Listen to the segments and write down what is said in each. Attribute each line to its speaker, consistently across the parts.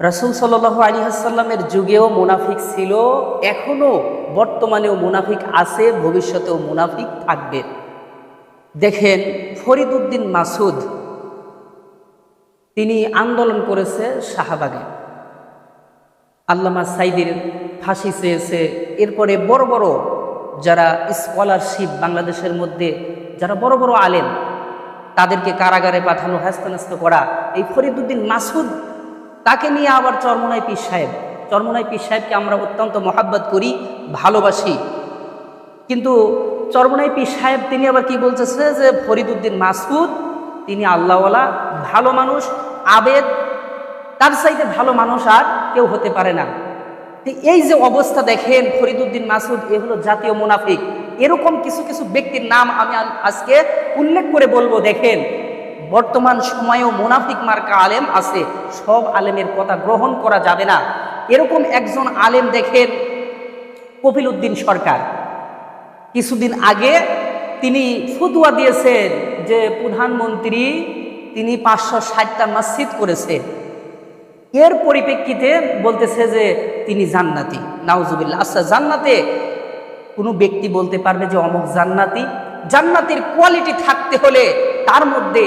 Speaker 1: রাসুল সাল্লাহ আলী হাসাল্লামের যুগেও মুনাফিক ছিল এখনও বর্তমানেও মুনাফিক আছে, ভবিষ্যতেও মুনাফিক থাকবে। দেখেন ফরিদুদ্দিন মাসুদ, তিনি আন্দোলন করেছে শাহবাগে। আল্লামা সাইদির ফাঁসি চেয়েছে। এরপরে বড় বড় যারা স্কলারশিপ বাংলাদেশের মধ্যে, যারা বড় বড় আলেন তাদেরকে কারাগারে পাঠানো হ্যাস্তান্যস্ত করা, এই ফরিদুদ্দিন মাসুদ তাকে নিয়ে আবার চরমনাই পীর সাহেব। চরমনাই পীর সাহেবকে আমরা অত্যন্ত মহাব্বত করি, ভালোবাসি। কিন্তু চরমনাই পীর সাহেব, তিনি আবার কি বলতেছে যে ফরিদুদ্দিন মাসুদ তিনি আল্লাহওয়ালা, ভালো মানুষ, আবেদ, তার চাইতে ভালো মানুষ আর কেউ হতে পারে না। এই যে অবস্থা দেখেন ফরিদুদ্দিন মাসুদ এ হলো জাতীয় মুনাফিক। এরকম কিছু কিছু ব্যক্তির নাম আমি আজকে উল্লেখ করে বলব, দেখেন। বর্তমান সময়েও মুনাফিক মার্কা আলেম আছে, সব আলেমের কথা গ্রহণ করা যাবে না। এরকম একজন আলেম দেখেন কপিল উদ্দিন সরকার। কিছুদিন আগে তিনি ফতুয়া দিয়েছেন যে প্রধানমন্ত্রী তিনি পাঁচশো ষাটটা মসজিদ করেছে। এর পরিপ্রেক্ষিতে বলতেছে যে তিনি জান্নাতি। নাউজুবিল্লাহ। আচ্ছা জান্নাতে কোনো ব্যক্তি বলতে পারবে যে অমুক জান্নাতি? জান্নাতের কোয়ালিটি থাকতে হলে তার মধ্যে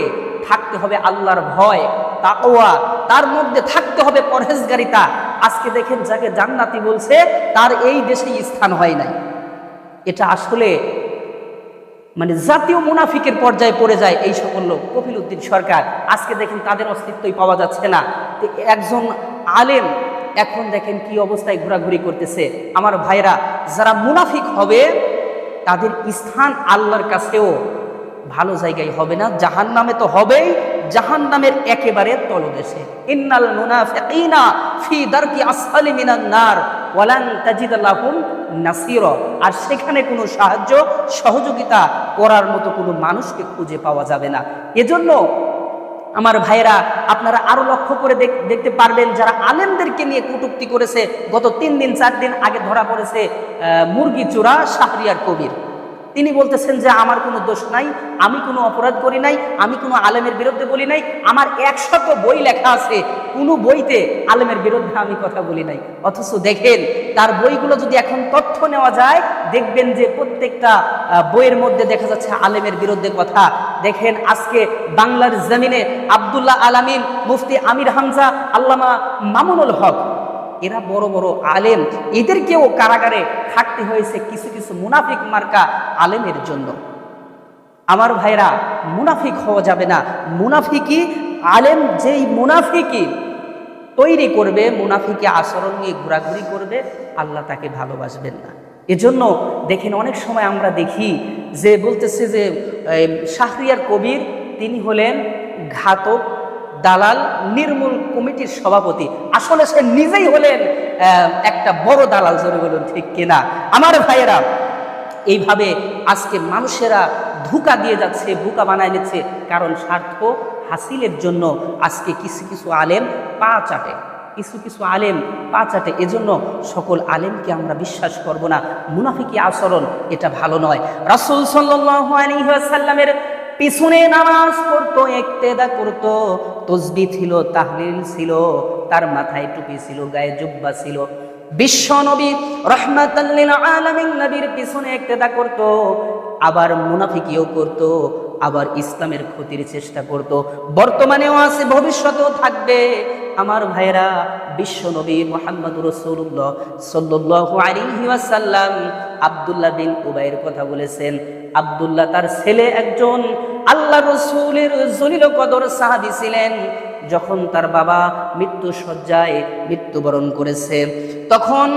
Speaker 1: থাকতে হবে আল্লাহর ভয়, তাকওয়া, তার মধ্যে থাকতে হবে পরহেজগারিতা। আজকে দেখেন যাকে জান্নাতি বলছে, তার এই দেশে স্থান হয় নাই। এটা আসলে মানে জাতীয় মুনাফিকের পর্যায়ে পড়ে যায় এই সকল লোক। কপিল উদ্দিন সরকার, আজকে দেখেন তাদের অস্তিত্বই পাওয়া যাচ্ছে না। একজন আলেম এখন দেখেন কি অবস্থায় ঘোরাঘুরি করতেছে। আমার ভাইরা যারা মুনাফিক হবে, তাদের স্থান আল্লাহর কাছেও ভালো জায়গায় হবে না জাহান নামে তো হবেই জাহান নামের একেবারে তলদেশে। ইন্নাল মুনাফিকিনা ফি দারকি আসফালি মিনান নার, ওয়ালান তাজিদ লাহুম নাসির। আর সেখানে কোনো সাহায্য, সহযোগিতা করার মতো কোনো মানুষকে খুঁজে পাওয়া যাবে না। এজন্য আমার ভাইয়েরা, আপনারা আরও লক্ষ্য করে দেখতে পারবেন, যারা আলেমদেরকে নিয়ে কটুক্তি করেছে, গত তিন দিন, চার দিন আগে ধরা পড়েছে মুরগি চোরা শাহরিয়ার কবির। তিনি বলতেছেন যে, আমার কোনো দোষ নাই, আমি কোনো অপরাধ করি নাই, আমি কোনো আলেমের বিরুদ্ধে বলি নাই, আমার একশত বই লেখা আছে, কোনো বইতে আলেমের বিরুদ্ধে আমি কথা বলি নাই। অথচ দেখেন, তার বইগুলো যদি এখন তথ্য নেওয়া যায়, দেখবেন যে প্রত্যেকটা বইয়ের মধ্যে দেখা যাচ্ছে আলেমের বিরুদ্ধে কথা। দেখেন, আজকে বাংলার জমিনে আবদুল্লাহ আলামিন মুফতি আমির হামজা, আল্লামা মামুনুল হক এরা বড় বড় আলেম। এদেরকেও কারাগারে থাকতে হয়েছে কিছু কিছু মুনাফিক মার্কা আলেমের জন্য। আমার ভাইরা মুনাফিক হওয়া যাবে না। মুনাফিকি আলেম যেই মুনাফিকি তৈরি করবে, মুনাফিকে আচরণ নিয়ে ঘোরাঘুরি করবে, আল্লাহ তাকে ভালোবাসবেন না। এজন্য দেখেন অনেক সময় আমরা দেখি যে বলতেছে যে শাহরিয়ার কবির, তিনি হলেন ঘাতক দালাল নির্মূল কমিটির সভাপতি। আসলে সে নিজেই হলেন একটা বড় দালাল জোরে বলুন ঠিক কিনা। আমার ভাইয়েরা, এইভাবে আজকে মানুষেরা ধোকা দিয়ে যাচ্ছে বোকা বানায় নিচ্ছে, কারণ স্বার্থ হাসিলের জন্য আজকে কিছু কিছু আলেম পা চাটে। কিছু কিছু আলেম পা চাটে, এজন্য সকল আলেমকে আমরা বিশ্বাস করব না। মুনাফিকি আচরণ এটা ভালো নয়। রাসূল সাল্লাল্লাহু আলাইহি ওয়াসাল্লামের পিছনে নামাজ পড়তো, একতেদা করতো, তসবি ছিল, তাহলিল ছিল, তার মাথায় টুপি ছিল, গায়ে জুব্বা ছিল। বিশ্ব নবী রহমাতাল্লিল আলামিন নবীর পিছনে একতেদা করত, আবার মুনাফিকিও করত, আবার ইসলামের ক্ষতির চেষ্টা করত। বর্তমানেও আছে, ভবিষ্যতেও থাকবে। আমার ভাইরা বিশ্ব নবী মোহাম্মদ রসুল্লাহ সাল্লাহ আলাইহি ওয়াসাল্লাম আব্দুল্লাহ বিন উবাইয়ের কথা বলেছেন আব্দুল্লাহ তার ছেলে একজন আল্লাহ রসুলের জলিল কদর সাহাবি ছিলেন। যখন তার বাবা মৃত্যু সজ্জায় মৃত্যুবরণ করেছে, তখন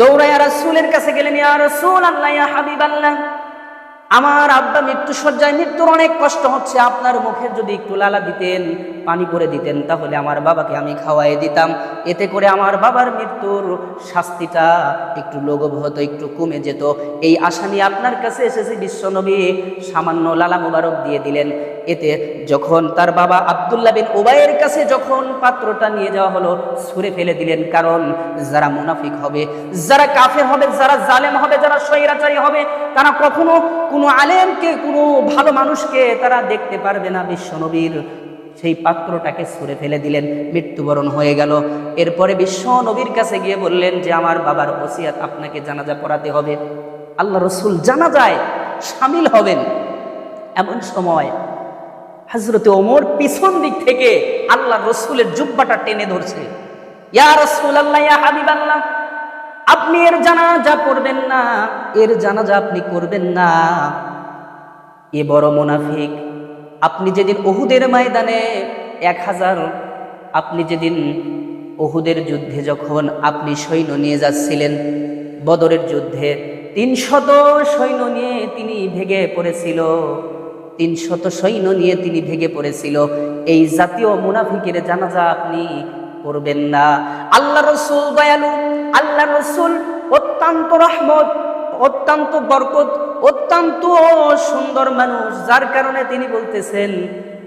Speaker 1: দৌড়াইয়া রসুলের কাছে গেলেন, ইয়া রসুল আল্লাহ হাবিব আল্লাহ আমার আব্বা মৃত্যু সজ্জায় মৃত্যুর অনেক কষ্ট হচ্ছে, আপনার মুখে যদি একটু লালা দিতেন পানি করে দিতেন, তাহলে আমার বাবাকে আমি খাওয়াই দিতাম। এতে করে আমার বাবার মৃত্যুর শাস্তিটা একটু লঘব হতো, একটু কমে যেত। এই আশা আপনার কাছে এসেছে বিশ্বনবী সামান্য লালা মোবারক দিয়ে দিলেন। এতে যখন তার বাবা আবদুল্লাহ বিন ওবাইয়ের কাছে যখন পাত্রটা নিয়ে যাওয়া হলো, ছুঁড়ে ফেলে দিলেন, কারণ যারা মুনাফিক হবে, যারা কাফের হবে, যারা জালেম হবে, যারা স্বৈরাচারী হবে, তারা কখনো কোনো আলেমকে, কোনো ভালো মানুষকে তারা দেখতে পারবে না বিশ্বনবীর সেই পাত্রটাকে ছুঁড়ে ফেলে দিলেন, মৃত্যুবরণ হয়ে গেল। এরপরে বিশ্ব নবীর কাছে গিয়ে বললেন যে, আমার বাবার ওসিয়াত আপনাকে জানাজা পড়াতে হবে। আল্লাহ রসুল জানাজায় সামিল হবেন। এমন সময় হজরতে ওমর পিছন দিক থেকে আল্লাহ রসুলের জুব্বাটা টেনে ধরছে। ইয়া রসুল আল্লাহ ইয়া হাবিব আল্লাহ আপনি এর জানাজা করবেন না, এর জানাজা আপনি করবেন না। এ বড় মোনাফিক আপনি যেদিন ওহুদের ময়দানে এক হাজার, আপনি যেদিন ওহুদের যুদ্ধে যখন আপনি সৈন্য নিয়ে যাচ্ছিলেন, বদরের যুদ্ধে তিনশত সৈন্য নিয়ে তিনি ভেগে পড়েছিল, তিনশত সৈন্য নিয়ে তিনি ভেগে পড়েছিল। এই জাতীয় মুনাফিকের জানাজা আপনি করবেন না। আল্লাহ রসুল দয়ালু, আল্লাহ রসুল অত্যন্ত রহমত, অত্যন্ত বরকত অত্যন্ত সুন্দর মানুষ। যার কারণে তিনি বলতেছেন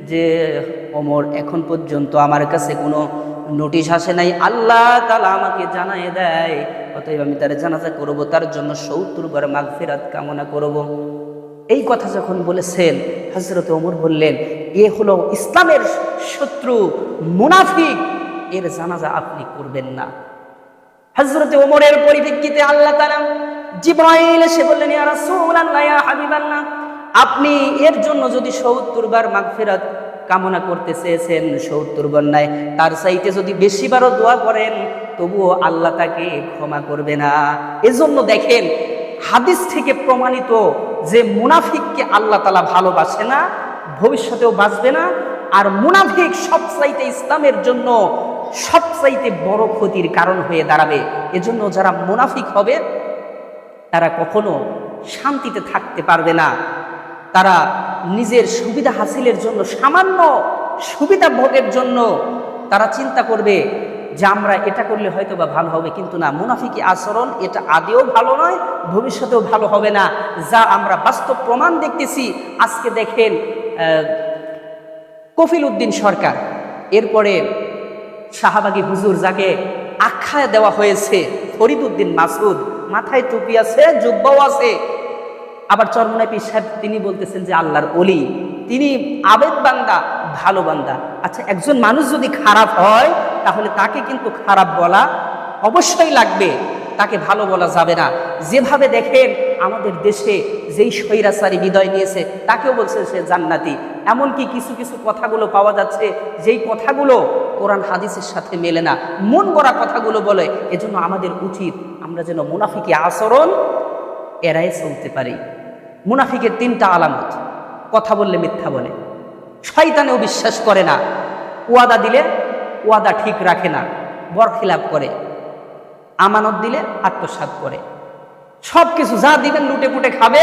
Speaker 1: যে অমর এখন পর্যন্ত আমার কাছে কোনো নোটিশ আসে নাই। আল্লাহ তালা আমাকে জানাই দেয়। অতএব আমি তার জানাজা করব, তার জন্য সত্তর বার মাগফিরাত কামনা করব। এই কথা যখন বলেছেন হজরত ওমর বললেন, এ হলো ইসলামের শত্রু, মুনাফিক। এর জানাজা আপনি করবেন না। হজরত ওমরের পরিপ্রেক্ষিতে আল্লাহ তালা জিব্রাইল এসে বললেন, ইয়া রাসূলুল্লাহ হাবিবাল্লাহ, আপনি এর জন্য যদি সত্তর বার মাগফিরাত কামনা করতে চেয়েছেন, সত্তর নাই, তার চাইতে যদি বেশিবারও দোয়া করেন, তবুও আল্লাহ তাকে ক্ষমা করবে না। এজন্য দেখেন, হাদিস থেকে প্রমাণিত যে মুনাফিককে আল্লাহ তালা ভালোবাসে না, ভবিষ্যতেও বাঁচবে না, আর মুনাফিক সব সবচাইতে ইসলামের জন্য সবচাইতে বড় ক্ষতির কারণ হয়ে দাঁড়াবে। এজন্য যারা মুনাফিক হবে, তারা কখনো শান্তিতে থাকতে পারবে না। তারা নিজের সুবিধা হাসিলের জন্য, সামান্য সুবিধা ভোগের জন্য তারা চিন্তা করবে যে আমরা এটা করলে হয়তো বা ভালো হবে। কিন্তু না, মুনাফিকি আচরণ এটা আদেও ভালো নয়, ভবিষ্যতেও ভালো হবে না। যা আমরা বাস্তব প্রমাণ দেখতেছি, আজকে দেখেন কফিল উদ্দিন সরকার। এরপরে শাহবাগী হুজুর যাকে আখ্যা দেওয়া হয়েছে ফরিদ উদ্দিন মাসুদ মাথায় টুপি আছে যুব্বাও আছে। আবার চরমনাই পীর সাহেব তিনি বলতেছেন যে আল্লাহর অলি তিনি আবেদ বান্দা, ভালো বান্দা। আচ্ছা একজন মানুষ যদি খারাপ হয়, তাহলে তাকে কিন্তু খারাপ বলা অবশ্যই লাগবে, তাকে ভালো বলা যাবে না। যেভাবে দেখেন, আমাদের দেশে যেই স্বৈরাচারী বিদয় নিয়েছে, তাকেও বলছে সে জান্নাতি। এমনকি কিছু কিছু কথাগুলো পাওয়া যাচ্ছে, যেই কথাগুলো কোরআন হাদিসের সাথে মেলে না। মন গড়া কথাগুলো বলে, এজন্য আমাদের উচিত আমরা যেন মুনাফিকে আচরণ এড়াই চলতে পারি। মুনাফিকের তিনটা আলামত, কথা বললে মিথ্যা বলে। শয়তানেও বিশ্বাস করে না, ওয়াদা দিলে ওয়াদা ঠিক রাখে না বরখিলাপ করে। আমানত দিলে আত্মসাৎ করে। সব কিছু যা দিবেন, লুটে পুটে খাবে,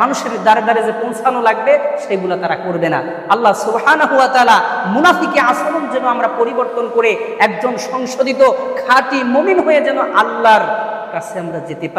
Speaker 1: মানুষের দ্বারে দ্বারে যে পৌঁছানো লাগবে সেগুলো তারা করবে না। আল্লাহ সুহান হুয়া তালা মুনাফিকে আচরণ যেন আমরা পরিবর্তন করে একজন সংশোধিত খাঁটি মমিন হয়ে যেন আল্লাহর কাছে আমরা যেতে পারি।